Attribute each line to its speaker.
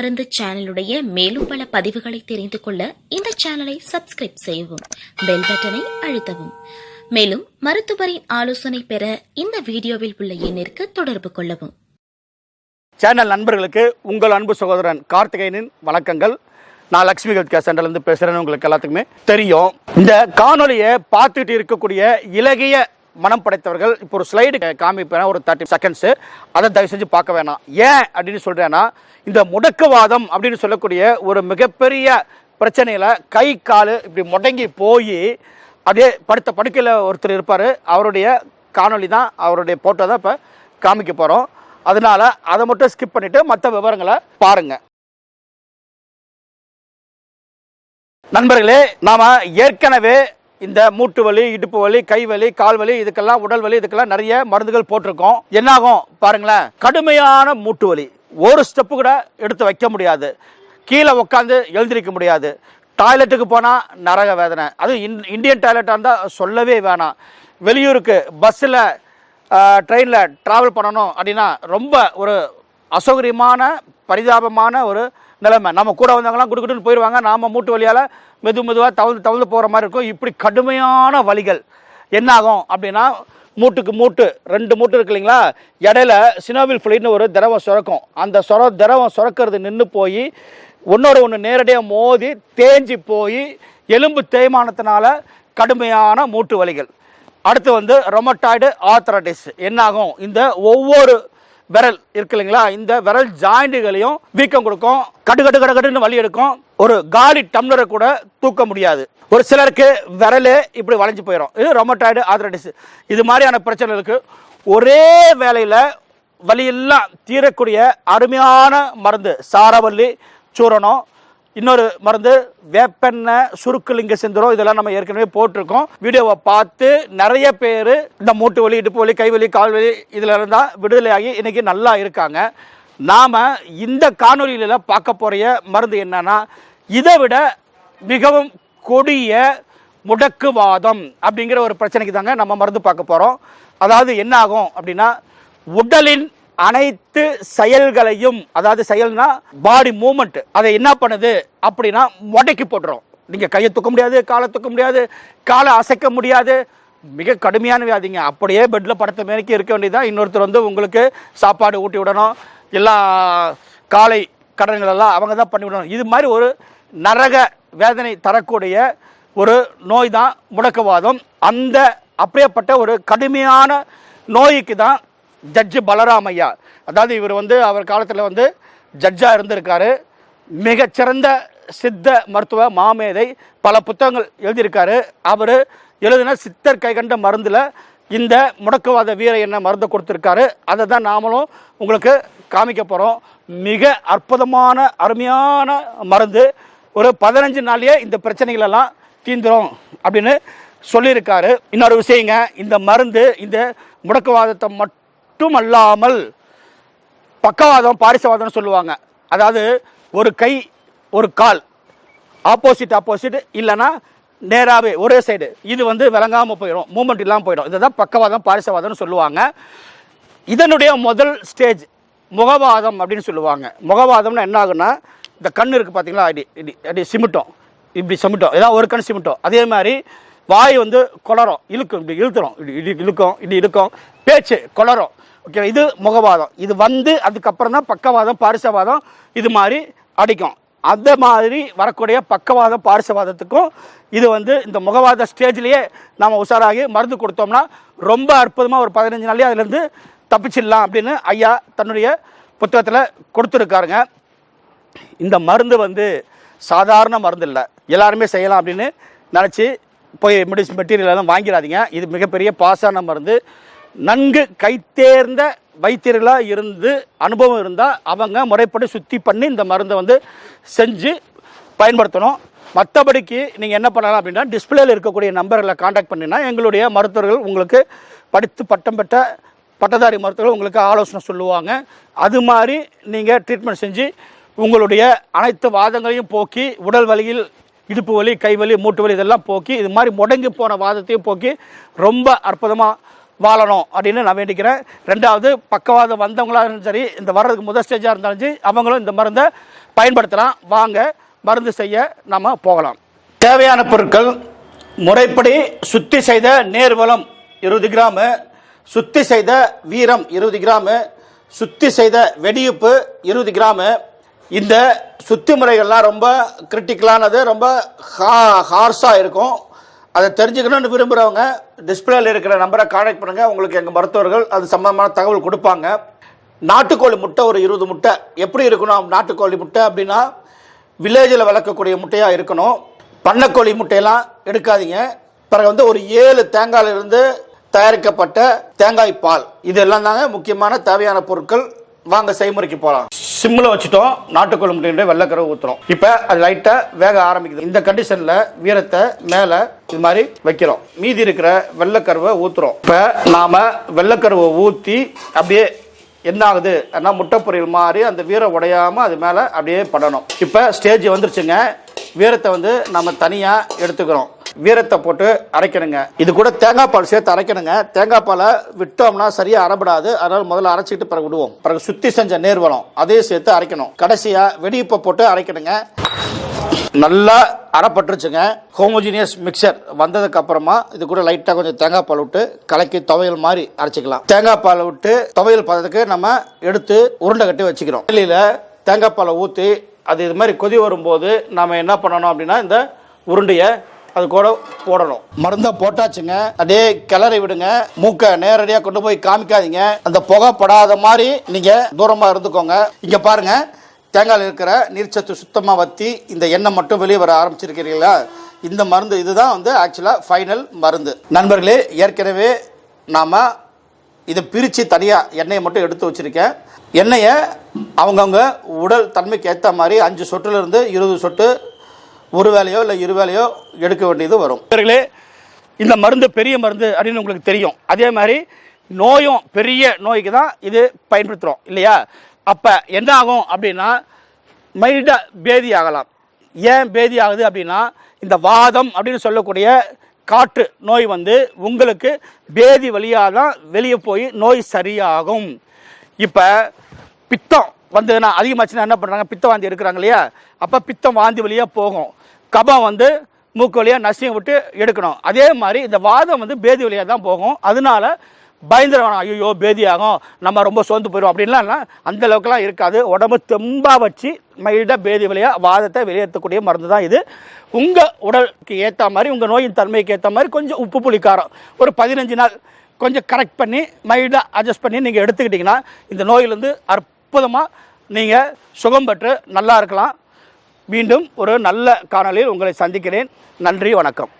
Speaker 1: மருந்து சேனலுடைய மேலும் பல பதிவுகளை தெரிந்து கொள்ள இந்த சேனலை சப்ஸ்கிரைப் செய்யவும் பெல் பட்டனை அழுத்தவும். மேலும் மருத்துவரின் ஆலோசனை பெற இந்த வீடியோவில் உள்ள எண்ணிற்கு தொடர்பு கொள்ளவும்.
Speaker 2: சேனல் நண்பர்களுக்கு உங்கள் அன்பு சகோதரன் கார்த்திகேயனின் வணக்கங்கள். நான் லக்ஷ்மி ஹெல்த் கேர் சென்டர்லேருந்து பேசுகிறேன்னு உங்களுக்கு எல்லாத்துக்குமே தெரியும். இந்த காணொலியை பார்த்துட்டு இருக்கக்கூடிய இலகிய மனம் படைத்தவர்கள் இப்போ ஒரு ஸ்லைடு காமிப்பேன் ஒரு தேர்ட்டி செகண்ட்ஸு அதை தயவு செஞ்சு பார்க்க வேணாம். ஏன் அப்படின்னு சொல்கிறேன்னா இந்த முடக்குவாதம் அப்படின்னு சொல்லக்கூடிய ஒரு மிகப்பெரிய பிரச்சனையில் கை கால் இப்படி முடங்கி போய் அப்படியே படுத்த படுக்கையில் ஒருத்தர் இருப்பார். அவருடைய காணொளி தான் அவருடைய ஃபோட்டோ தான் இப்போ காமிக்க போகிறோம் அதனால அதை மட்டும் ஸ்கிப் பண்ணிவிட்டு மற்ற விவரங்களை பாருங்கள் நண்பர்களே நாம் ஏற்கனவே இந்த மூட்டு வலி இடுப்பு வலி கை வலி கால் வலி இதுக்கெல்லாம் உடல் வலி இதுக்கெல்லாம் நிறைய மருந்துகள் போட்டிருக்கோம். என்னாகும் பாருங்களேன் கடுமையான மூட்டு வலி. ஒரு ஸ்டெப்பு கூட எடுத்து வைக்க முடியாது. கீழே உட்காந்து எழுந்திருக்க முடியாது. டாய்லெட்டுக்கு போனால் நரக வேதனை. அதுவும் இன் இந்தியன் டாய்லெட்டாக இருந்தால் சொல்லவே வேணாம். வெளியூருக்கு பஸ்ஸில் ட்ரெயினில் ட்ராவல் பண்ணணும் அப்படின்னா ரொம்ப ஒரு அசௌகரியமான பரிதாபமான ஒரு நிலைமை. நம்ம கூட வந்தவங்கலாம் குடுக்குட்டுன்னு போயிடுவாங்க நாம் மூட்டு வழியால் மெது மெதுவாக தவழ்ந்து தவழ்ந்து போகிற மாதிரி இருக்கும். இப்படி கடுமையான வலிகள். என்னாகும் அப்படின்னா மூட்டுக்கு மூட்டு ரெண்டு மூட்டு இருக்கு இல்லைங்களா? இடையில சினோவில் ஃப்ளூயிட்னு ஒரு திரவம் சுரக்கும். அந்த சொர திரவம் சுரக்கிறது நின்று போய் ஒன்னோட ஒன்று நேரடியாக மோதி தேஞ்சி போய் எலும்பு தேய்மானத்தினால கடுமையான மூட்டு வலிகள். அடுத்து வந்து ரொமட்டாய்டு ஆர்த்தரைட்டிஸ் என்னாகும்? இந்த ஒவ்வொரு விரல் இருக்கு இல்லைங்களா? இந்த விரல் ஜாயிண்டுகளையும் வீக்கம் கொடுக்கும். கடு கடு கடு கடுன்னு வலி எடுக்கும். ஒரு காலி டம்ளரை கூட தூக்க முடியாது. ஒரு சிலருக்கு விரலே இப்படி வளைஞ்சு போயிடும் இது ரொமட்டாய்டு ஆத்ரடிஸ் இது மாதிரியான பிரச்சனைகளுக்கு ஒரே வேலையில் வலியெல்லாம் தீரக்கூடிய அருமையான மருந்து சாரவல்லி சூரணம் இன்னொரு மருந்து வேப்பெண்ணெய் சுருக்குலிங்க செந்துரம் இதெல்லாம் நம்ம ஏற்கனவே போட்டிருக்கோம். வீடியோவை பார்த்து நிறைய பேர் இந்த மூட்டு வலி இடுப்பு வலி கைவலி கால்வலி இதில் இருந்தால் விடுதலையாகி இன்றைக்கி நல்லா இருக்காங்க. நாம் இந்த காணொலியில பார்க்க போகிற மருந்து என்னன்னா இதை விட மிகவும் கொடிய முடக்குவாதம் அப்படிங்கிற ஒரு பிரச்சனைக்கு தாங்க நம்ம மருந்து பார்க்க போகிறோம் அதாவது என்ன ஆகும் அப்படின்னா உடலின் அனைத்து செயல்களையும் அதாவது செயல்னா பாடி மூமெண்ட் அதை என்ன பண்ணுது அப்படின்னா முடக்கி போட்டுரும். நீங்க கையை தூக்க முடியாது காலை தூக்க முடியாது காலை அசைக்க முடியாது. மிக கடுமையான வியாதிங்க. அப்படியே பெட்ல படத்தை மேற்கி இருக்க வேண்டியதான் இன்னொருத்தர் வந்து உங்களுக்கு சாப்பாடு ஊட்டி விடணும். எல்லா காலை கடன்கள் எல்லாம் அவங்க தான் பண்ணி விடணும். இது மாதிரி ஒரு நரக வேதனை தரக்கூடிய ஒரு நோய் தான் முடக்கவாதம். அந்த அப்படியேப்பட்ட ஒரு கடுமையான நோய்க்கு தான் ஜட்ஜு பலராமையா அதாவது இவர் வந்து அவர் காலத்தில் வந்து ஜட்ஜாக இருந்திருக்காரு. மிகச்சிறந்த சித்த மருத்துவ மாமேதை பல புத்தகங்கள் எழுதியிருக்காரு. அவர் எழுதின சித்தர் கைகண்ட மருந்தில் இந்த முடக்குவாத வீர என்ன மருந்தை கொடுத்துருக்காரு. அதை தான் நாமளும் உங்களுக்கு காமிக்க போகிறோம் மிக அற்புதமான அருமையான மருந்து. ஒரு பதினஞ்சு நாள்லேயே இந்த பிரச்சனைகள் எல்லாம் அப்படின்னு சொல்லியிருக்காரு. இன்னொரு விஷயங்க இந்த மருந்து இந்த முடக்குவாதத்தை மட்டுமல்லாமல் பக்கவாதம் பாரிசவாதம்னு சொல்லுவாங்க. அதாவது ஒரு கை ஒரு கால். ஆப்போசிட் ஆப்போசிட் இல்லைன்னா நேராகவே ஒரே சைடு இது வந்து விளங்காமல் போயிடும். மூமெண்ட் இல்லாமல் போயிடும். இதுதான் பக்கவாதம் பாரிசவாதம்னு சொல்லுவாங்க. இதனுடைய முதல் ஸ்டேஜ் முகவாதம் அப்படின்னு சொல்லுவாங்க. முகவாதம்னா என்ன ஆகுன்னா இந்த கண் இருக்குது பார்த்தீங்களா அடி இடி அடி சிமிட்டும். இப்படி சிமிட்டோம். ஏதாவது ஒரு கண் சிமிட்டோம். அதே மாதிரி வாய் வந்து குளரும். இழுக்கும். இப்படி இழுத்துரும். இப்படி இடி இழுக்கும். இப்படி இழுக்கும். பேச்சு குளரும். ஓகே இது முகவாதம். இது வந்து அதுக்கப்புறம் தான் பக்கவாதம் பாரிசவாதம் இது மாதிரி அடிக்கும். அந்த மாதிரி வரக்கூடிய பக்கவாதம் பாரிசவாதத்துக்கும் இது வந்து இந்த முகவாத ஸ்டேஜ்லேயே நாம் உஷாராகி மருந்து கொடுத்தோம்னா ரொம்ப அற்புதமாக ஒரு பதினஞ்சு நாள்லேயே அதுலேருந்து தப்பிச்சிடலாம் அப்படின்னு ஐயா தன்னுடைய புத்தகத்தில் கொடுத்துருக்காருங்க. இந்த மருந்து வந்து சாதாரண மருந்து இல்லை. எல்லாருமே செய்யலாம் அப்படின்னு நினச்சி போய் மெடிசன் மெட்டீரியல் எல்லாம் வாங்கிடாதீங்க. இது மிகப்பெரிய பாசான மருந்து. நன்கு கைத்தேர்ந்த வைத்தியர்களாக இருந்து அனுபவம் இருந்தால் அவங்க முறைப்படி சுத்தி பண்ணி இந்த மருந்தை வந்து செஞ்சு பயன்படுத்தணும். மற்றபடிக்கு நீங்கள் என்ன பண்ணலாம் அப்படின்னா டிஸ்பிளேல இருக்கக்கூடிய நம்பர்களை காண்டாக்ட் பண்ணினா எங்களுடைய மருத்துவர்கள் உங்களுக்கு படித்து பட்டம் பெற்ற பட்டதாரி மருத்துவர்கள் உங்களுக்கு ஆலோசனை சொல்லுவாங்க. அது மாதிரி நீங்கள் ட்ரீட்மெண்ட் செஞ்சு உங்களுடைய அனைத்து வாதங்களையும் போக்கி உடல் வலியில் இடுப்பு வலி கை வலி மூட்டு வலி இதெல்லாம் போக்கி இது மாதிரி முடங்கி போன வாதத்தையும் போக்கி ரொம்ப அற்புதமாக வாழணும் அப்படின்னு நான் வேண்டிக்கிறேன். ரெண்டாவது பக்கவாதம் வந்தவங்களாக இருந்தாலும் சரி இந்த வர்றதுக்கு முதல் ஸ்டேஜாக இருந்தாலும் சரி அவங்களும் இந்த மருந்தை பயன்படுத்தலாம். வாங்க மருந்து செய்ய நம்ம போகலாம். தேவையான பொருட்கள் முறைப்படி சுத்தி செய்த நேர்வலம் இருபது கிராமு சுத்தி செய்த வீரம் இருபது கிராமு சுத்தி செய்த வெடியுப்பு இருபது கிராமு. இந்த சுத்தி முறைகள்லாம் ரொம்ப கிரிட்டிக்கலானது ரொம்ப ஹா ஹார்ஸாக இருக்கும். அதை தெரிஞ்சுக்கணும்னு விரும்புகிறவங்க டிஸ்பிளேல இருக்கிற நம்பரை கான்டாக்ட் பண்ணுங்கள் உங்களுக்கு எங்கள் மருத்துவர்கள் அது சம்பந்தமான தகவல் கொடுப்பாங்க. நாட்டுக்கோழி முட்டை ஒரு இருபது முட்டை. எப்படி இருக்கணும்? நாட்டுக்கோழி முட்டை அப்படின்னா வில்லேஜில் வளர்க்கக்கூடிய முட்டையாக இருக்கணும். பண்ணக்கோழி முட்டையெல்லாம் எடுக்காதீங்க. பிறகு வந்து ஒரு ஏழு தேங்காயிலிருந்து தயாரிக்கப்பட்ட தேங்காய் பால். இதெல்லாம் தாங்க முக்கியமான தேவையான பொருட்கள். வாங்க செய்முறைக்கு போகலாம் சிம்மில் வச்சுட்டோம். நாட்டுக்கோழி முட்டையுடைய வெள்ளக்கரை ஊற்றுறோம் இப்போ அது லைட்டாக வேக ஆரம்பிக்குது. இந்த கண்டிஷனில் வீரத்தை மேலே இது மாதிரி வைக்கிறோம். மீதி இருக்கிற வெள்ளைக்கருவை ஊற்றுறோம் இப்போ நாம் வெள்ளைக்கருவை ஊற்றி அப்படியே என்ன ஆகுது? அண்ணா முட்டை பொரியல் மாதிரி அந்த வீரை உடையாமல் அது மேலே அப்படியே பண்ணணும் இப்போ ஸ்டேஜ் வந்துருச்சுங்க. வீரத்தை வந்து நம்ம தனியாக எடுத்துக்கிறோம். வீரத்தை போட்டு அரைக்கணுங்க. இது கூட தேங்காய் பால் சேர்த்து அரைக்கணுங்க. தேங்காய் பாலை விட்டோம்னா சரியாக அரைப்படாது அதனால முதல்ல அரைச்சிட்டு பிறகு விடுவோம். பிறகு சுத்தி செஞ்ச நேர்வலம் அதையும் சேர்த்து அரைக்கணும். கடைசியாக வெடிப்பை போட்டு அரைக்கணுங்க. நல்லா அரைப்பட்டுருச்சுங்க. ஹோமோஜினியஸ் மிக்சர் வந்ததுக்கு அப்புறமா இது கூட லைட்டாக கொஞ்சம் தேங்காய் பால் விட்டு கலக்கி துவையல் மாதிரி அரைச்சிக்கலாம். தேங்காய் பால் விட்டு துவையல் பதத்துக்கு நம்ம எடுத்து உருண்டை கட்டி வச்சுக்கிறோம். வெளியில் தேங்காய் பாலை ஊற்றி அது இது மாதிரி கொதி வரும்போது நாம் என்ன பண்ணணும் அப்படின்னா இந்த உருண்டையை அது கூட போடணும். மருந்தை போட்டாச்சுங்க. அதே கிளறி விடுங்க. மூக்கை நேரடியாக கொண்டு போய் காமிக்காதீங்க. அந்த புகை படாத மாதிரி நீங்கள் தூரமாக இருந்துக்கோங்க. இங்கே பாருங்க. தேங்காயில் இருக்கிற நீர்ச்சத்து சுத்தமாக வற்றி இந்த எண்ணெய் மட்டும் வெளியே வர ஆரம்பிச்சிருக்கிறீங்களா இந்த மருந்து இதுதான் வந்து ஆக்சுவலாக ஃபைனல் மருந்து. நண்பர்களே ஏற்கனவே நாம் இதை பிரித்து தனியாக எண்ணெயை மட்டும் எடுத்து வச்சுருக்கேன். எண்ணெயை அவங்கவுங்க உடல் தன்மைக்கு ஏற்ற மாதிரி அஞ்சு சொட்டுலேருந்து இருபது சொட்டு ஒரு வேலையோ இல்லை இரு வேலையோ எடுக்க வேண்டியது வரும். இவர்களே இந்த மருந்து பெரிய மருந்து அப்படின்னு உங்களுக்கு தெரியும். அதே மாதிரி நோயும் பெரிய நோய்க்கு தான் இது பயன்படுத்துகிறோம் இல்லையா? அப்போ என்ன ஆகும் அப்படின்னா மைல்டாக பேதி ஆகலாம். ஏன் பேதி ஆகுது அப்படின்னா இந்த வாதம் அப்படின்னு சொல்லக்கூடிய காற்று நோய் வந்து உங்களுக்கு பேதி வழியாக தான் வெளியே போய் நோய் சரியாகும். இப்போ பித்தம் வந்ததுன்னா அதிகமாச்சுன்னா என்ன பண்ணுறாங்க பித்த வாந்தி இருக்கிறாங்க இல்லையா? அப்போ பித்தம் வாந்தி வழியாக போகும். கபம் வந்து மூக்கு வழியாக நசியம் விட்டு எடுக்கணும். அதே மாதிரி இந்த வாதம் வந்து பேதி வழியாக தான் போகும். அதனால பயந்துட ஐயோ பேதியாகும். நம்ம ரொம்ப சோர்ந்து போயிடும் அப்படின்லாம் அந்த அளவுக்குலாம் இருக்காது. உடம்பு தெம்பாக வச்சு மைல்டாக பேதி வழியாக வாதத்தை வெளியேற்றக்கூடிய மருந்து தான் இது. உங்கள் உடலுக்கு ஏற்ற மாதிரி உங்கள் நோயின் தன்மைக்கு ஏற்ற மாதிரி கொஞ்சம் உப்பு புளிக்காரம் ஒரு பதினஞ்சு நாள் கொஞ்சம் கரெக்ட் பண்ணி மைல்டாக அட்ஜஸ்ட் பண்ணி நீங்கள் எடுத்துக்கிட்டிங்கன்னா இந்த நோயிலேருந்து அற்புதமாக நீங்கள் சுகம் பெற்று நல்லா இருக்கலாம். மீண்டும் ஒரு நல்ல காணொலியில் உங்களை சந்திக்கிறேன். நன்றி வணக்கம்.